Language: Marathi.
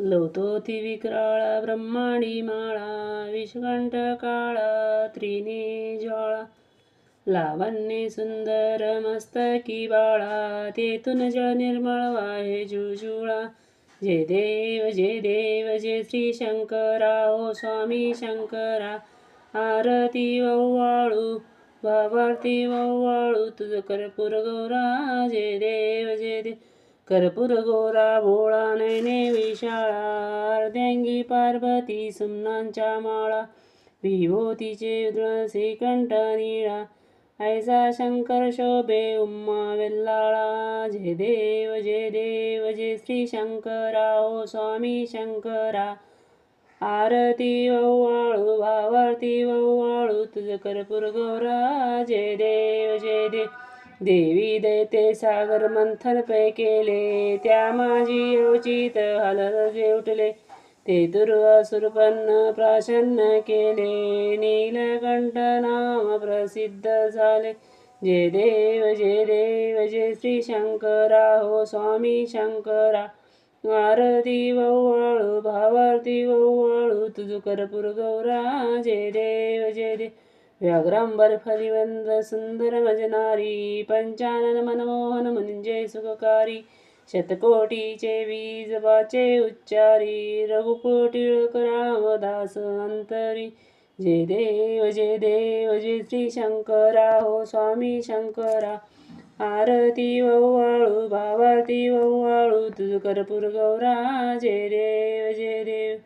लवतोती विक्राळा ब्रह्मांडी माळा विषकंठ काळा त्रिने ज्वाळा लावण्य सुंदर मस्तकी बाळा तेथून जळ निर्मळ वाहे जुजुळा जय देव जय देव जय श्री शंकरा ओ स्वामी शंकरा आरती वव्वाळू भावार्थी वव्वाळू तुझ कर्पूर गौरा जय देव जय देव कर्पूर गोरा भोळा नैने विशाळा अर्ध्यांगी पार्वती सुमनांच्या माळा विभूतीचे उधळसे कंठ निळा ऐसा शंकर शोभे उम्मा वेल्लाळा जय देव जय देव जय श्री शंकरा ओ स्वामी शंकरा. आरती वव्वाळू भावारती वव्वाळू तुझ कर्पूर गौरा जय देव जय देव. देवी दैते सागर मंथन पै केले त्या माझी योचित हलर जेवटले. ते दुर्वासुरपन्न प्राशन्न केले नीलकंठ नाम प्रसिद्ध झाले. जय देव जय देव जय श्री शंकरा हो स्वामी शंकरा. आरती वव्वाळू भावार्थी वव्वाळू तुझ कर्पूर गौरा. जय देव जय देव व्याघ्रांबर फलिवंद सुंदर भजनारी पंचानन मनमोहन म्हणजे सुखकारी शतकोटीचे वीज वाचे उच्चारी रघुकोटी रामदास अंतरी। जय देव जय देव जय श्री शंकरा हो स्वामी शंकरा। आरती वव्वाळू भावारती वव्वाळू तुझ कर्पूर गौरा जय देव जय देव।